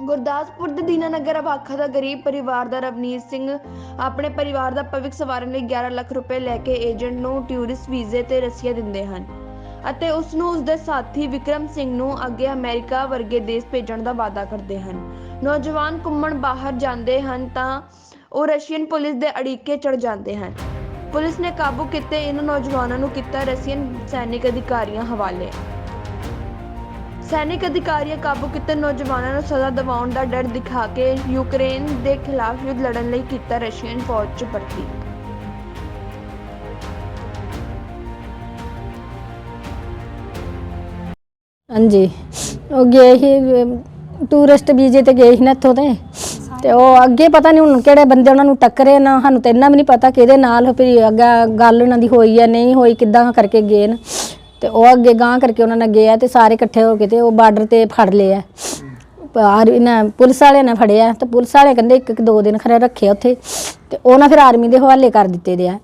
ਗੁਰਦਾਸਪੁਰ ਦੇ ਦੀਨਾਨਗਰ ਅਵਾਖਾ ਦਾ ਗਰੀਬ ਪਰਿਵਾਰ ਦਾ ਰਵਨੀਤ ਸਿੰਘ ਆਪਣੇ ਪਰਿਵਾਰ ਦਾ ਭਵਿੱਖ ਸਵਾਰਨ ਲਈ 11 ਲੱਖ ਰੁਪਏ ਲੈ ਕੇ ਏਜੰਟ ਨੂੰ ਟੂਰਿਸਟ ਵੀਜ਼ੇ ਤੇ ਰਸੀਆ ਦਿੰਦੇ ਹਨ ਅਤੇ ਉਸ ਨੂੰ ਉਸ ਦੇ ਸਾਥੀ ਵਿਕਰਮ ਸਿੰਘ ਨੂੰ ਅੱਗੇ ਅਮਰੀਕਾ ਵਰਗੇ ਦੇਸ਼ ਭੇਜਣ ਦਾ ਵਾਅਦਾ ਕਰਦੇ ਹਨ। ਨੌਜਵਾਨ ਘੁੰਮਣ ਬਾਹਰ ਜਾਂਦੇ ਹਨ ਤਾਂ ਉਹ ਰਸ਼ੀਅਨ ਪੁਲਿਸ ਦੇ ਅੜੀਕੇ ਚੜ ਜਾਂਦੇ ਹਨ। ਪੁਲਿਸ ਨੇ ਕਾਬੂ ਕੀਤੇ ਇਹਨਾਂ ਨੌਜਵਾਨਾਂ ਨੂੰ ਕੀਤਾ ਰਸ਼ੀਅਨ ਸੈਨਿਕ ਅਧਿਕਾਰੀਆਂ ਹਵਾਲੇ। ਸੈਨਿਕ ਅਧਿਕਾਰੀਆਂ ਕਾਬੂ ਕੀਤੇ, ਨੌਜਵਾਨਾਂ ਨੂੰ ਸਜ਼ਾ ਦਿਵਾਉਣ ਦਾ ਡਰ ਦਿਖਾ ਕੇ ਯੂਕਰੇਨ ਦੇ ਖਿਲਾਫ ਯੁੱਧ ਲੜਨ ਲਈ ਕੀਤਾ ਰਸ਼ੀਅਨ ਫੌਜ 'ਚ ਭਰਤੀ। ਹਾਂਜੀ। ਉਹ ਗਏ ਸੀ ਟੂਰਿਸਟ ਵੀਜ਼ੇ ਤੇ ਗਏ ਸੀ ਨਾ ਇੱਥੋਂ ਤੇ। ਤੇ ਉਹ ਅੱਗੇ ਪਤਾ ਨਹੀਂ ਹੁਣ ਕਿਹੜੇ ਬੰਦੇ ਉਹਨਾਂ ਨੂੰ ਟੱਕਰੇ ਨਾ, ਸਾਨੂੰ ਤੇ ਇੰਨਾ ਵੀ ਨਹੀਂ ਪਤਾ ਕਿਹਦੇ ਨਾਲ ਫਿਰ ਅੱਗੇ ਗੱਲ ਉਹਨਾਂ ਦੀ ਹੋਈ ਆ ਨਹੀਂ ਹੋਈ, ਕਿੱਦਾਂ ਕਰਕੇ ਗਏ ਨੇ। ਤੇ ਉਹ ਅੱਗੇ ਗਾਂ ਕਰਕੇ ਉਹਨਾਂ ਨੇ ਗਏ ਤੇ ਸਾਰੇ ਇਕੱਠੇ ਹੋ ਕੇ ਤੇ ਉਹ ਬਾਰਡਰ ਤੇ ਫੜ ਲਏ ਆ। ਆਰ ਇਹਨਾਂ ਪੁਲਿਸ ਵਾਲਿਆਂ ਨੇ ਫੜਿਆ ਤੇ ਪੁਲਿਸ ਵਾਲੇ ਕਹਿੰਦੇ ਇੱਕ ਇੱਕ ਦੋ ਦਿਨ ਖਰੇ ਰੱਖੇ ਉੱਥੇ ਤੇ ਉਹਨਾਂ ਫਿਰ ਆਰਮੀ ਦੇ ਹਵਾਲੇ ਕਰ ਦਿੱਤੇ ਦੇ ਆ।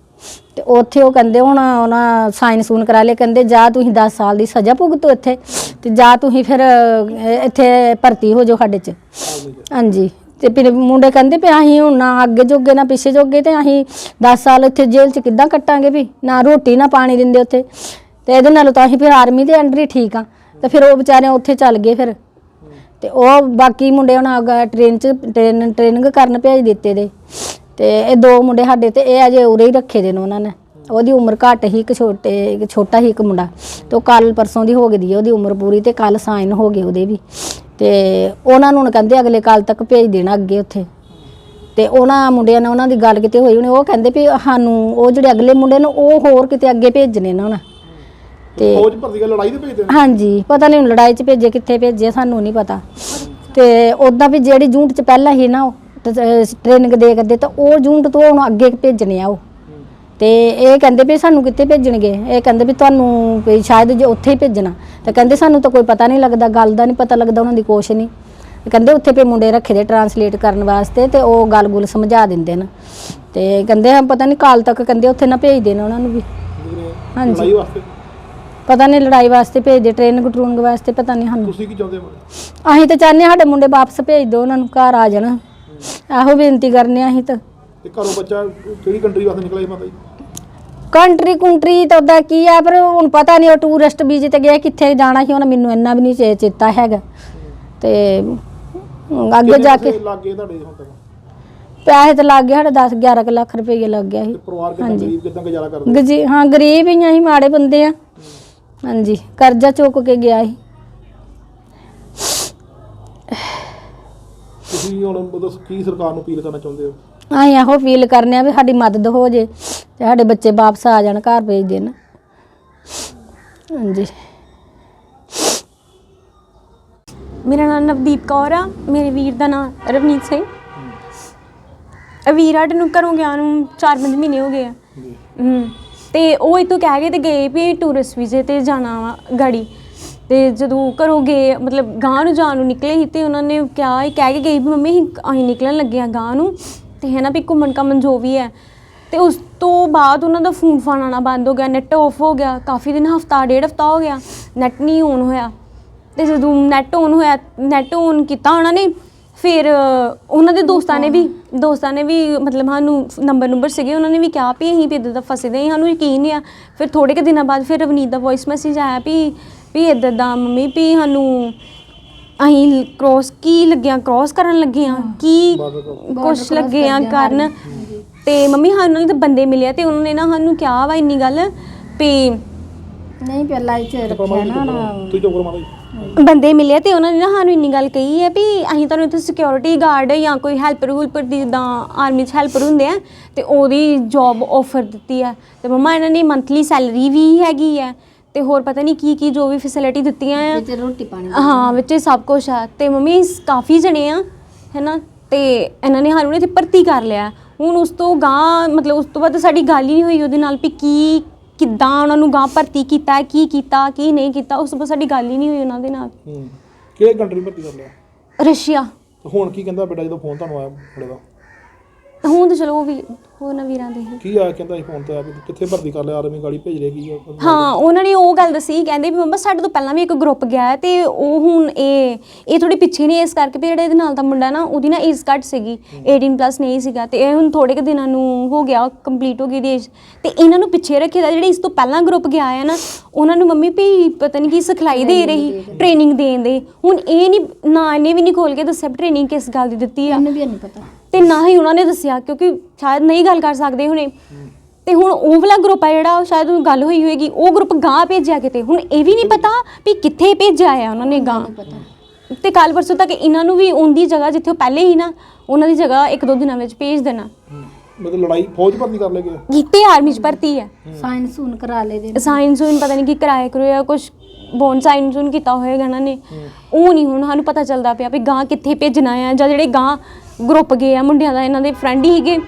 ਤੇ ਉੱਥੇ ਉਹ ਕਹਿੰਦੇ ਹੁਣ ਉਹਨਾਂ ਸਾਈਨ ਸੂਨ ਕਰਾ ਲਏ ਕਹਿੰਦੇ ਜਾ ਤੁਸੀਂ 10 ਸਾਲ ਦੀ ਸਜ਼ਾ ਭੁਗਤੋ ਇੱਥੇ ਤੇ ਜਾ ਤੁਸੀਂ ਫਿਰ ਅਹ, ਇੱਥੇ ਭਰਤੀ ਹੋ ਜਾਓ ਸਾਡੇ ਚ। ਹਾਂਜੀ। ਤੇ ਫਿਰ ਮੁੰਡੇ ਕਹਿੰਦੇ ਵੀ ਅਸੀਂ ਹੁਣ ਨਾ ਅੱਗੇ ਜੋਗੇ ਨਾ ਪਿੱਛੇ ਜੋਗੇ ਤੇ ਅਸੀਂ 10 ਸਾਲ ਇੱਥੇ ਜੇਲ੍ਹ ਚ ਕਿੱਦਾਂ ਕੱਟਾਂਗੇ ਵੀ? ਨਾ ਰੋਟੀ ਨਾ ਪਾਣੀ ਦਿੰਦੇ ਉੱਥੇ। ਤੇ ਇਹਦੇ ਨਾਲੋਂ ਤਾਂ ਅਸੀਂ ਫਿਰ ਆਰਮੀ ਦੇ ਅੰਡਰ ਹੀ ਠੀਕ ਆ ਤੇ ਫਿਰ ਉਹ ਵਿਚਾਰੇ ਉੱਥੇ ਚੱਲ ਗਏ ਫਿਰ। ਤੇ ਉਹ ਬਾਕੀ ਮੁੰਡੇ ਹੁਣ ਅਗਾ ਟ੍ਰੇਨ ਚ ਟ੍ਰੇਨ ਟ੍ਰੇਨਿੰਗ ਕਰਨ ਭੇਜ ਦਿੱਤੇ ਦੇ। ਤੇ ਇਹ ਦੋ ਮੁੰਡੇ ਸਾਡੇ ਤੇ ਇਹ ਅਜੇ ਉਰੇ ਹੀ ਰੱਖੇ ਦੇ ਨੇ ਉਹਨਾਂ ਨੇ। ਉਹਦੀ ਉਮਰ ਘੱਟ ਹੀ, ਇੱਕ ਛੋਟੇ, ਇੱਕ ਛੋਟਾ ਹੀ ਇੱਕ ਮੁੰਡਾ। ਤੇ ਉਹ ਕੱਲ ਪਰਸੋਂ ਦੀ ਹੋ ਗਈ ਦੀ ਉਹਦੀ ਉਮਰ ਪੂਰੀ ਤੇ ਕੱਲ ਸਾਈਨ ਹੋ ਗਏ ਉਹਦੇ ਵੀ। ਤੇ ਉਹਨਾਂ ਨੂੰ ਹੁਣ ਕਹਿੰਦੇ ਅਗਲੇ ਕੱਲ ਤੱਕ ਭੇਜ ਦੇਣਾ ਅੱਗੇ ਉੱਥੇ। ਤੇ ਉਹਨਾਂ ਮੁੰਡਿਆਂ ਨਾਲ ਉਹਨਾਂ ਦੀ ਗੱਲ ਕਿਤੇ ਹੋਈ ਉਹਨੇ ਉਹ ਕਹਿੰਦੇ ਵੀ ਸਾਨੂੰ, ਉਹ ਜਿਹੜੇ ਅਗਲੇ ਮੁੰਡੇ ਨੇ, ਉਹ ਹੋਰ ਕਿਤੇ ਅੱਗੇ ਭੇਜਣੇ ਨੇ ਉਹਨਾਂ। ਤੇ ਫੌਜ ਭਰਤੀ ਕਰ ਲੜਾਈ ਦੇ ਭੇਜਦੇ ਨੇ ਹਾਂਜੀ ਪਤਾ ਨਹੀਂ ਲੜਾਈ 'ਚ ਭੇਜੇ ਕਿੱਥੇ ਭੇਜੇ ਸਾਨੂੰ ਨਹੀਂ ਪਤਾ। ਤੇ ਉਦਾਂ ਵੀ ਜਿਹੜੀ ਜੂਨਟ 'ਚ ਪਹਿਲਾਂ ਹੀ ਨਾ ਉਹ ਟ੍ਰੇਨਿੰਗ ਦੇ ਕਰਦੇ ਤਾਂ ਉਹ ਜੂਨਟ ਤੋਂ ਹੁਣ ਅੱਗੇ ਭੇਜਣੇ ਆ ਉਹ। ਤੇ ਇਹ ਕਹਿੰਦੇ ਵੀ ਸਾਨੂੰ ਕਿੱਥੇ ਭੇਜਣਗੇ? ਇਹ ਕਹਿੰਦੇ ਵੀ ਤੁਹਾਨੂੰ ਵੀ ਸ਼ਾਇਦ ਜੇ ਉੱਥੇ ਹੀ ਭੇਜਣਾ। ਤੇ ਕਹਿੰਦੇ ਸਾਨੂੰ ਤਾਂ ਕੋਈ ਪਤਾ ਨਹੀਂ ਲੱਗਦਾ ਗੱਲ ਦਾ ਨਹੀਂ ਪਤਾ ਲੱਗਦਾ ਉਹਨਾਂ ਦੀ ਕੁਛ ਨਹੀਂ ਕਹਿੰਦੇ ਉੱਥੇ ਪੇ ਮੁੰਡੇ ਰੱਖੇ ਦੇ ਟਰਾਂਸਲੇਟ ਕਰਨ ਵਾਸਤੇ ਤੇ ਉਹ ਗੱਲ-ਗੁਲ ਸਮਝਾ ਦਿੰਦੇ ਨੇ। ਤੇ ਕਹਿੰਦੇ ਹਾਂ ਪਤਾ ਨਹੀਂ ਕਾਲ ਤੱਕ ਕਹਿੰਦੇ ਉੱਥੇ ਨਾ ਭੇਜ ਦੇਣਾ ਉਹਨਾਂ ਨੂੰ ਵੀ। ਹਾਂਜੀ। ਲੜਾਈ ਵਾਸਤੇ। ਪਤਾ ਨਹੀਂ ਲੜਾਈ ਵਾਸਤੇ ਭੇਜਦੇ ਟ੍ਰੇਨਿੰਗ ਟਰੂਨਗ ਵਾਸਤੇ ਪਤਾ ਨਹੀਂ ਸਾਨੂੰ। ਤੁਸੀਂ ਕੀ ਚਾਹੁੰਦੇ ਹੋ ਅਸੀਂ ਤਾਂ ਚਾਹੁੰਦੇ ਹਾਂ ਸਾਡੇ ਮੁੰਡੇ ਵਾਪਸ ਭੇਜ ਦਿਓ ਉਹਨਾਂ ਨੂੰ ਘਰ ਆ ਜਾਣ। ਇਹੋ ਬੇਨਤੀ ਕਰਨੇ ਆ ਅਸੀਂ ਤਾਂ। ਤੇ ਘਰੋਂ ਬੱਚਾ ਕਿਹੜੀ ਕੰਟਰੀ ਵਾਸਤੇ ਨਿਕਲਿਆ ਮਾਤਾ ਜੀ? ਕੰਟਰੀ ਕੁੰਟਰੀ ਤਾਂ ਉਹਦਾ ਕੀ ਆ ਪਰ ਹੁਣ ਪਤਾ ਨਹੀਂ ਉਹ ਟੂਰਿਸਟ ਵੀਜ਼ੇ ਤੇ ਗਿਆ ਕਿੱਥੇ ਜਾਣਾ ਸੀ ਉਹਨਾਂ ਮੈਨੂੰ ਇੰਨਾ ਵੀ ਨਹੀਂ ਚੇ- ਚੇਤਾ ਹੈਗਾ। ਤੇ ਅੱਗੇ ਜਾ ਕੇ ਲੱਗ ਤੁਹਾਡੇ ਹੁਣ ਤੱਕ? ਪੈਸੇ ਤਾਂ ਲੱਗ ਗਏ ਸਾਡੇ 10 11 ਕੁ ਲੱਖ ਰੁਪਏ ਲੱਗ ਗਿਆ ਸੀ। ਤੇ ਪਰਿਵਾਰ ਕਿੰਨਾ ਗਰੀਬ ਕਿਦਾਂ ਗੁਜ਼ਾਰਾ ਕਰਦੇ? ਗਜੀ ਹਾਂ ਗਰੀਬ ਹੀ ਆ ਅਸੀਂ ਮਾੜੇ ਬੰਦੇ ਆ। ਹਾਂਜੀ ਕਰਜ਼ਾ ਚੁੱਕ ਕੇ ਗਿਆ ਸੀ। ਤੁਸੀਂ ਹੁਣ ਮਤਲਬ ਕੀ ਸਰਕਾਰ ਨੂੰ ਅਪੀਲ ਕਰਨਾ ਚਾਹੁੰਦੇ ਹੋ? ਅਸੀਂ ਇਹੋ ਫੀਲ ਕਰਨੇ ਆ ਵੀ ਸਾਡੀ ਮਦਦ ਹੋ ਜੇ ਤੇ ਸਾਡੇ ਬੱਚੇ ਵਾਪਸ ਆ ਜਾਣ ਘਰ ਭੇਜ ਦੇਣ। ਹਾਂਜੀ। ਮੇਰਾ ਨਾਮ ਨਵਦੀਪ ਕੌਰ ਆ ਮੇਰੇ ਵੀਰ ਦਾ ਨਾਮ ਰਵਨੀਤ ਸਿੰਘ। ਵੀਰ ਸਾਡੇ ਨੂੰ ਘਰੋਂ ਗਿਆ ਨੂੰ 4-5 ਮਹੀਨੇ ਹੋ ਗਏ ਆ। ਜੀ। ਹੂੰ। ਤੇ ਉਹ ਇੱਥੋਂ ਕਹਿ ਗਏ ਤੇ ਗਏ ਵੀ ਟੂਰਿਸਟ ਵੀਜ਼ੇ ਤੇ ਜਾਣਾ ਵਾ ਗਾੜੀ। ਤੇ ਜਦੋਂ ਘਰੋਂ ਗਏ, ਮਤਲਬ ਗਾਂ ਨੂੰ ਜਾਣ ਨੂੰ ਨਿਕਲੇ ਸੀ ਤੇ ਉਹਨਾਂ ਨੇ ਕਿਹਾ, ਇਹ ਕਹਿ ਕੇ ਗਈ ਵੀ ਮੰਮੀ ਅਸੀਂ ਅਸੀਂ ਨਿਕਲਣ ਲੱਗੇ ਆ ਗਾਂ ਨੂੰ। ਤੇ ਹੈ ਨਾ ਵੀ ਘੁੰਮਣ ਘਾਮਣ ਜੋ ਵੀ ਹੈ। ਤੇ ਉਸ ਤੋਂ ਬਾਅਦ ਉਹਨਾਂ ਦਾ ਫੋਨ ਫਾਨ ਆਉਣਾ ਬੰਦ ਹੋ ਗਿਆ ਨੈਟ ਆਫ ਹੋ ਗਿਆ। ਕਾਫੀ ਦਿਨ, ਹਫਤਾ, ਡੇਢ ਹਫਤਾ ਹੋ ਗਿਆ ਨੈਟ ਨਹੀਂ ਔਨ ਹੋਇਆ। ਤੇ ਜਦੋਂ ਨੈਟ ਔਨ ਹੋਇਆ ਨੈਟ ਔਨ ਕੀਤਾ ਉਹਨਾਂ ਨੇ, ਫਿਰ ਉਹਨਾਂ ਦੇ ਦੋਸਤਾਂ ਨੇ ਵੀ ਦੋਸਤਾਂ ਨੇ ਵੀ ਮਤਲਬ ਸਾਨੂੰ ਨੰਬਰ ਨੰਬਰ ਸੀਗੇ ਉਹਨਾਂ ਨੇ ਵੀ ਕਿਹਾ ਵੀ ਅਸੀਂ ਵੀ ਇੱਦਾਂ ਦਾ ਫਸੇ ਦੇ ਹਾਂ, ਸਾਨੂੰ ਯਕੀਨ ਨਹੀਂ ਆ। ਫਿਰ ਥੋੜੇ ਕੁ ਦਿਨਾਂ ਬਾਅਦ ਫਿਰ ਰਵਨੀਤ ਦਾ ਵੌਇਸ ਮੈਸੇਜ ਆਇਆ ਵੀ ਵੀ ਇੱਦਾਂ ਦਾ ਮੰਮੀ ਵੀ ਸਾਨੂੰ ਅਸੀਂ ਕ੍ਰੋਸ ਕੀ ਲੱਗਿਆ ਕ੍ਰੋਸ ਕਰਨ ਲੱਗੇ ਆ ਕੀ ਕੁਛ ਲੱਗੇ ਆ ਕਰਨ। ਤੇ ਮੰਮੀ ਸਾਨੂੰ ਤਾਂ ਬੰਦੇ ਮਿਲਿਆ ਤੇ ਉਹਨਾਂ ਨੇ ਨਾ ਸਾਨੂੰ ਕਿਹਾ ਵਾ ਇੰਨੀ ਗੱਲ ਵੀ ਨਹੀਂ ਪਹਿਲਾਂ ਚ ਰੱਖਿਆ ਨਾ ਤੁਸੀਂ ਚੁੱਪ ਕਰੋ ਮਾਤਾ ਜੀ। ਬੰਦੇ ਮਿਲੇ ਤੇ ਉਹਨਾਂ ਨੇ ਨਾ ਸਾਨੂੰ ਇੰਨੀ ਗੱਲ ਕਹੀ ਹੈ ਵੀ ਅਸੀਂ ਤੁਹਾਨੂੰ ਇੱਥੇ ਸਿਕਿਉਰਿਟੀ ਗਾਰਡ ਜਾਂ ਕੋਈ ਹੈਲਪਰ ਹੁਲਪਰ ਦੀ ਜਿੱਦਾਂ ਆਰਮੀ 'ਚ ਹੈਲਪਰ ਹੁੰਦੇ ਆ ਤੇ ਉਹਦੀ ਜੌਬ ਆਫਰ ਦਿੱਤੀ ਹੈ। ਤੇ ਮਮਾ ਇਹਨਾਂ ਨੇ ਮੰਥਲੀ ਸੈਲਰੀ ਵੀ ਹੈਗੀ ਹੈ ਤੇ ਹੋਰ ਪਤਾ ਨਹੀਂ ਕੀ ਕੀ ਜੋ ਵੀ ਫੈਸਿਲਿਟੀ ਦਿੱਤੀਆਂ ਆ। ਤੇ ਰੋਟੀ ਪਾਣੀ ਹਾਂ ਵਿੱਚ ਸਭ ਕੁਝ ਆ। ਤੇ ਮੰਮੀ ਸ- ਕਾਫੀ ਜਣੇ ਆ ਹੈਨਾ? ਤੇ ਇਹਨਾਂ ਨੇ ਸਾਨੂੰ ਇੱਥੇ ਭਰਤੀ ਕਰ ਲਿਆ। ਹੁਣ ਉਸ ਤੋਂ ਗਾਂ ਮਤਲਬ ਉਸ ਤੋਂ ਬਾਅਦ ਸਾਡੀ ਗੱਲ ਹੀ ਨਹੀਂ ਹੋਈ ਉਹਦੇ ਨਾਲ ਵੀ ਕੀ ਕਿੱਦਾਂ ਉਹਨਾਂ ਨੂੰ ਗਾਂ ਭਰਤੀ ਕੀਤਾ ਕੀ ਕੀਤਾ ਕੀ ਨਹੀਂ ਕੀਤਾ ਉਸ ਤੋਂ ਬਾਅਦ ਸਾਡੀ ਗੱਲ ਹੀ ਨਹੀਂ ਹੋਈ ਉਹਨਾਂ ਦੇ ਨਾਲ। ਹੂੰ। ਕਿਹੜੇ ਕੰਟਰੀ ਭਰਤੀ ਕਰ ਲਿਆ? ਰਸ਼ੀਆ। ਤੇ ਹੁਣ ਕੀ ਕਹਿੰਦਾ ਬੇਟਾ ਜਦੋਂ ਫੋਨ ਤੁਹਾਨੂੰ ਆਇਆ ਬੜੇ ਦਾ? ਹੁਣ ਤਾਂ ਚਲੋ ਉਹ ਵੀ ਉਹਨਾਂ ਵੀਰਾਂ ਦੇ ਹੀ ਕੀ ਆ ਕਹਿੰਦਾ ਸੀ ਫੋਨ ਤੇ ਆ ਕਿੱਥੇ ਭਰਤੀ ਕਰ ਲਿਆ ਆਰਮੀ ਗਾੜੀ ਭੇਜ ਰਹੀ ਕੀ ਆ? ਹਾਂ ਉਹਨਾਂ ਨੇ ਉਹ ਗੱਲ ਦੱਸੀ ਕਹਿੰਦੇ ਵੀ ਮੰਮਾ ਸਾਡੇ ਤੋਂ ਪਹਿਲਾਂ ਵੀ ਇੱਕ ਗਰੁੱਪ ਗਿਆ ਹੈ ਤੇ ਉਹ ਹੁਣ ਇਹ ਇਹ ਥੋੜੀ ਪਿੱਛੇ ਨਹੀਂ ਇਸ ਕਰਕੇ ਵੀ ਜਿਹੜਾ ਇਹਦੇ ਨਾਲ ਦਾ ਮੁੰਡਾ ਨਾ ਉਹਦੀ ਨਾ ਏਜ ਘੱਟ ਸੀਗੀ 18 ਪਲੱਸ ਨਹੀਂ ਸੀਗਾ ਤੇ ਇਹ ਹੁਣ ਥੋੜੇ ਕੁ ਦਿਨਾਂ ਨੂੰ ਹੋ ਗਿਆ ਕੰਪਲੀਟ ਹੋ ਗਈ ਦੀ ਏਜ ਤੇ ਇਹਨਾਂ ਨੂੰ ਪਿੱਛੇ ਰੱਖਿਆ ਦਾ ਜਿਹੜੇ ਇਸ ਤੋਂ ਪਹਿਲਾਂ ਗਰੁੱਪ ਗਿਆ ਹੈ ਨਾ ਉਹਨਾਂ ਨੂੰ ਮੰਮੀ ਵੀ ਪਤਾ ਨਹੀਂ ਕੀ ਸਿਖਲਾਈ ਦੇ ਰਹੀ ਟ੍ਰੇਨਿੰਗ ਦੇਣ ਦੇ। ਹੁਣ ਇਹ ਨਹੀਂ ਨਾ ਇਹਨੇ ਵੀ ਨਹੀਂ ਖੋਲ ਕੇ ਦੱਸਿਆ ਟ੍ਰੇਨਿੰਗ ਕਿਸ ਗੱਲ ਦੀ ਦਿੱਤੀ ਆ। ਇਹਨੂੰ ਵੀ ਨਹੀਂ ਪਤਾ। ਤੇ ਨਾ ਹੀ ਉਹਨਾਂ ਨੇ ਦੱਸਿਆ ਕਿਉਂਕਿ ਸ਼ਾਇਦ ਨਹੀਂ ਗੱਲ ਕਰ ਸਕਦੇ ਹੁਣੇ। ਤੇ ਹੁਣ ਉਹ ਵਾਲਾ ਗਰੁੱਪ ਆ ਜਿਹੜਾ ਉਹ ਸ਼ਾਇਦ ਉਹ ਗੱਲ ਹੋਈ ਹੋਏਗੀ ਉਹ ਗਰੁੱਪ ਗਾਂ ਭੇਜਿਆ ਕਿਤੇ? ਹੁਣ ਇਹ ਵੀ ਨਹੀਂ ਪਤਾ ਵੀ ਕਿੱਥੇ ਭੇਜਿਆ ਆ ਉਹਨਾਂ ਨੇ ਗਾਂ ਤੇ ਕੱਲ ਪਰਸੋਂ ਤੱਕ ਇਹਨਾਂ ਨੂੰ ਵੀ ਉਹਦੀ ਜਗ੍ਹਾ ਜਿੱਥੇ ਉਹ ਪਹਿਲੇ ਹੀ ਨਾ ਉਹਨਾਂ ਦੀ ਜਗ੍ਹਾ ਇੱਕ ਦੋ ਦਿਨਾਂ ਵਿੱਚ ਭੇਜ ਦੇਣਾ। ਮਤਲਬ ਲੜਾਈ ਫੌਜ ਭਰਤੀ ਕਰ ਲੈ ਕਿਤੇ ਆਰਮੀ ਚ ਭਰਤੀ ਹੈ ਸਾਇੰਸ ਹੁਣ ਕਰਾ ਲੈ ਦੇ ਸਾਇੰਸ ਨੂੰ ਪਤਾ ਨਹੀਂ ਕੀ ਕਰਾਇਆ ਕਰੋਇਆ ਕੁਝ ਬੋਨ ਸਾਇੰਸ ਨੂੰ ਕੀਤਾ ਹੋਏਗਾ ਇਹਨਾਂ ਨੇ। ਉਹ ਨਹੀਂ ਹੁਣ ਸਾਨੂੰ ਪਤਾ ਚੱਲਦਾ ਪਿਆ ਵੀ ਗਾਂ ਕਿੱਥੇ ਭੇਜਣਾ ਆ ਜਾਂ ਜਿਹੜੇ ਗਾਂ ਗਰੁੱਪ ਗਏ ਆ ਮੁੰਡਿਆਂ ਦਾ ਇਹਨਾਂ ਦੇ ਫਰੈਂਡ ਹੀ ਸੀਗੇ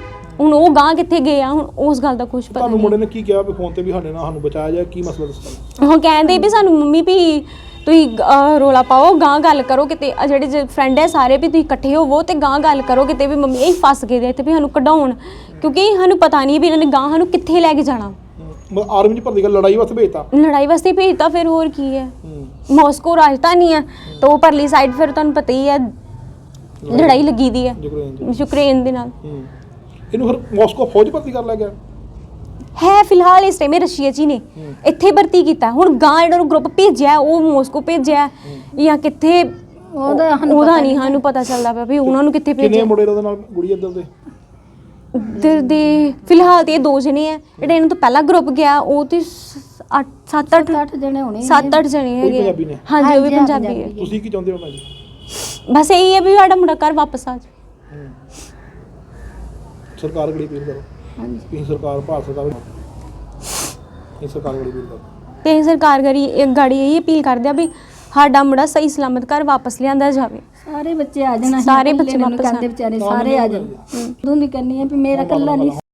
ਹੁਣ ਉਹ ਗਾਂ ਕਿੱਥੇ ਗਏ ਆ ਹੁਣ ਉਸ ਗੱਲ ਦਾ ਕੁਝ ਪਤਾ ਤੁਹਾਨੂੰ ਨਹੀਂ। ਮੁੰਡੇ ਨੇ ਕੀ ਕਿਹਾ ਵੀ ਫੋਨ ਤੇ ਵੀ ਸਾਡੇ ਨਾਲ ਸਾਨੂੰ ਬਚਾਇਆ ਜਾਏ ਕੀ ਮਸਲਾ ਦੱਸਣਾ? ਉਹ ਕਹਿੰਦੇ ਵੀ ਸਾਨੂੰ ਮੰਮੀ ਵੀ ਤੁਸੀਂ ਅਹ, ਰੌਲਾ ਪਾਓ ਗਾਂ ਗੱਲ ਕਰੋ ਕਿਤੇ ਆਹ ਜਿਹੜੇ ਫਰੈਂਡ ਹੈ ਸਾਰੇ ਵੀ ਤੁਸੀਂ ਇਕੱਠੇ ਹੋਵੋ ਤੇ ਗਾਂ ਗੱਲ ਕਰੋ ਕਿਤੇ ਵੀ ਮੰਮੀ ਇਹ ਫਸ ਗਏ ਦੇ ਇੱਥੇ ਵੀ ਸਾਨੂੰ ਕਢਾਉਣ। ਕਿਉਂਕਿ ਸਾਨੂੰ ਪਤਾ ਨਹੀਂ ਵੀ ਇਹਨਾਂ ਨੇ ਗਾਂ ਸਾਨੂੰ ਕਿੱਥੇ ਲੈ ਕੇ ਜਾਣਾ। ਮਤਲਬ ਆਰਮੀ ਚ ਭਰਤੀ ਕਰ ਲੜਾਈ ਵਾਸਤੇ ਭੇਜਤਾ? ਲੜਾਈ ਵਾਸਤੇ ਭੇਜਤਾ ਫਿਰ ਹੋਰ ਕੀ ਹੈ? ਹੂੰ ਮਾਸਕੋ ਰਾਜਧਾਨੀ ਹੈ ਤਾਂ ਉਹ ਪਰਲੀ ਸਾਈਡ ਫਿਰ ਤੁਹਾਨੂੰ ਪਤਾ ਹੀ ਹੈ ਲੜਾਈ ਲੱਗੀ ਦੀ ਹੈ ਯੂਕਰੇਨ ਚ। ਯੂਕਰੇਨ ਦੇ ਨਾਲ। ਹੂੰ। ਇਹਨੂੰ ਫਿਰ ਮਾਸਕੋ ਫੌਜ ਭਰਤੀ ਕਰ ਲਿਆ ਗਿਆ? ਹੈ ਫਿਲਹਾਲ ਇਸ ਟਾਈਮ ਰਸ਼ੀਆ ਜੀ ਨੇ। ਇੱਥੇ ਭਰਤੀ ਕੀਤਾ। ਹੁਣ ਗਾਂ ਜਿਹੜਾ ਨੂੰ ਗਰੁੱਪ ਭੇਜਿਆ ਉਹ ਮਾਸਕੋ ਭੇਜਿਆ ਜਾਂ ਕਿੱਥੇ ਉਹਦਾ ਸਾਨੂੰ ਉਹਦਾ ਨਹੀਂ ਸਾਨੂੰ ਪਤਾ ਚੱਲਦਾ ਪਿਆ ਵੀ ਉਹਨਾਂ ਨੂੰ ਕਿੱਥੇ ਕਿੰਨੇ ਭੇਜਿਆ। ਮੁੰਡੇ ਉਹਦੇ ਨਾਲ ਗੁੜੀ ਇੱਧਰ ਦੇ? ਇੱਧਰ ਦੇ ਫਿਲਹਾਲ ਤੇ ਇਹ ਦੋ ਜਣੇ ਆ। ਜਿਹੜੇ ਇਹਨਾਂ ਤੋਂ ਪਹਿਲਾ ਗਰੁੱਪ ਗਿਆ ਉਹ ਤੇ 8 7 8 ਅੱਠ ਜਣੇ ਹੋਣੇ 7 8 ਜਣੇ ਉਹ ਵੀ ਹੈਗੇ ਨੇ? ਹਾਂਜੀ ਉਹ ਵੀ ਹਾਂਜੀ, ਪੰਜਾਬੀ ਹੈ। ਤੁਸੀਂ ਕੀ ਚਾਹੁੰਦੇ ਹੋ ਭਾਜੀ? ਬਸ ਇਹੀ ਹੈ ਵੀ ਸਾਡਾ ਮੁੰਡਾ ਘਰ ਵਾਪਸ ਆ ਜਾਵੇ। ਹੂੰ। ਸਰਕਾਰ ਗੜੀ ਅਪੀਲ ਕਰੋ? ਹਾਂਜੀ। ਤੁਸੀਂ ਸਰਕਾਰ ਭਾਰਤ ਸਰਕਾਰ ਇਹ ਸਰਕਾਰ ਗੜੀ ਅਪੀਲ ਕਰੋ? ਤੇ ਅਸੀਂ ਸਰਕਾਰ ਗਰੀ ਇੱਕ ਗਾੜੀ ਇਹ ਅਪੀਲ ਕਰਦੇ ਆ ਵੀ ਸਾਡਾ ਮੁੰਡਾ ਸਹੀ ਸਲਾਮਤ ਘਰ ਵਾਪਸ ਲਿਆਂਦਾ ਜਾਵੇ। ਸਾਰੇ ਬੱਚੇ ਆ ਜਾਣਾ ਸਾਰੇ ਬੱਚੇ ਵਾਪਸ ਕਹਿੰਦੇ ਆਉਣ। ਵਿਚਾਰੇ ਸਾਰੇ ਆ ਜਾਣ। ਤੂੰ ਨਹੀਂ ਕਰਨੀ ਹੈ ਵੀ ਮੇਰਾ ਕੱਲਾ ਨਹੀਂ